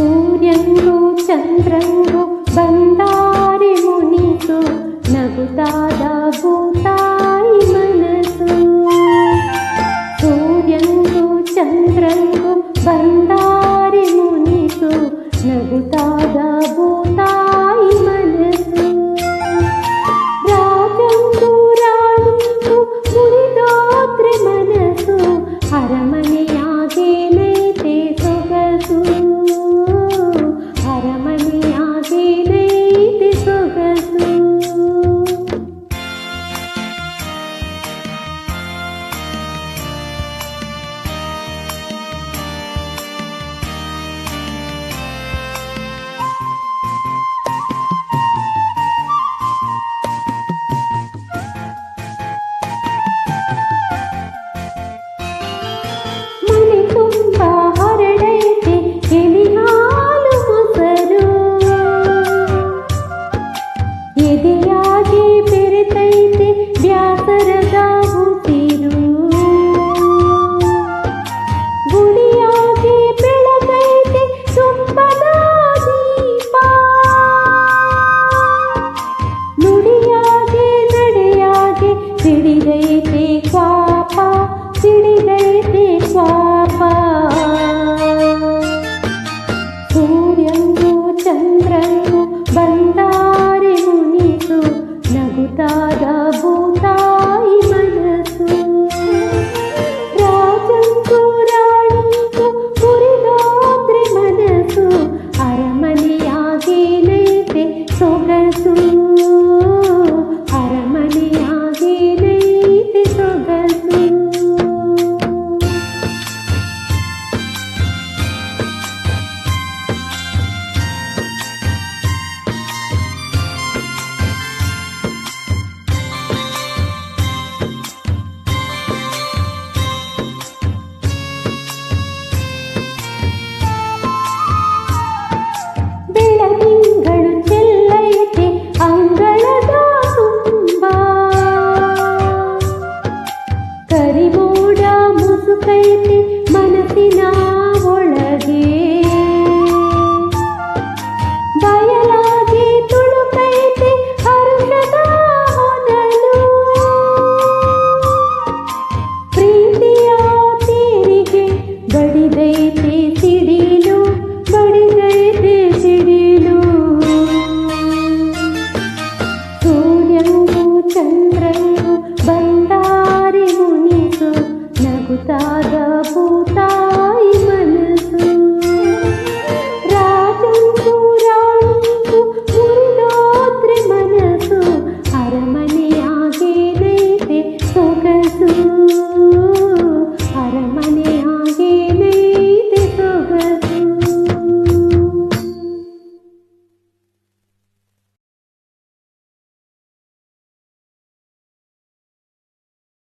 సూర్యంగు చంద్రంగు బందారి మునిసు నగుతాద భూతాయి మనసు. సూర్యంగు చంద్రంగు బందారి మునిసు నగుతా ಎದೆಯಾಗಿ ಬೆರೆತೈತೆ ಬ್ಯಾಸರದ ಉಸಿರು ಗುಡಿಯಾಗಿ ಬೆಳಗೈತೆ ತುಂಬದ ದೀಪ. ನುಡಿಯಾಗಿ ನಡೆಯಾಗಿ ಸಿಡಿದೈತೆ ಕ್ವಾಪ ಸಿಡಿದೈತೆ ಕ್ವಾಪ బడిదైతే సిడీలు బడిదైతే సిడీలు. సూర్యంగు చంద్రంగు బండారి మునిసు నగుతాగ పూతా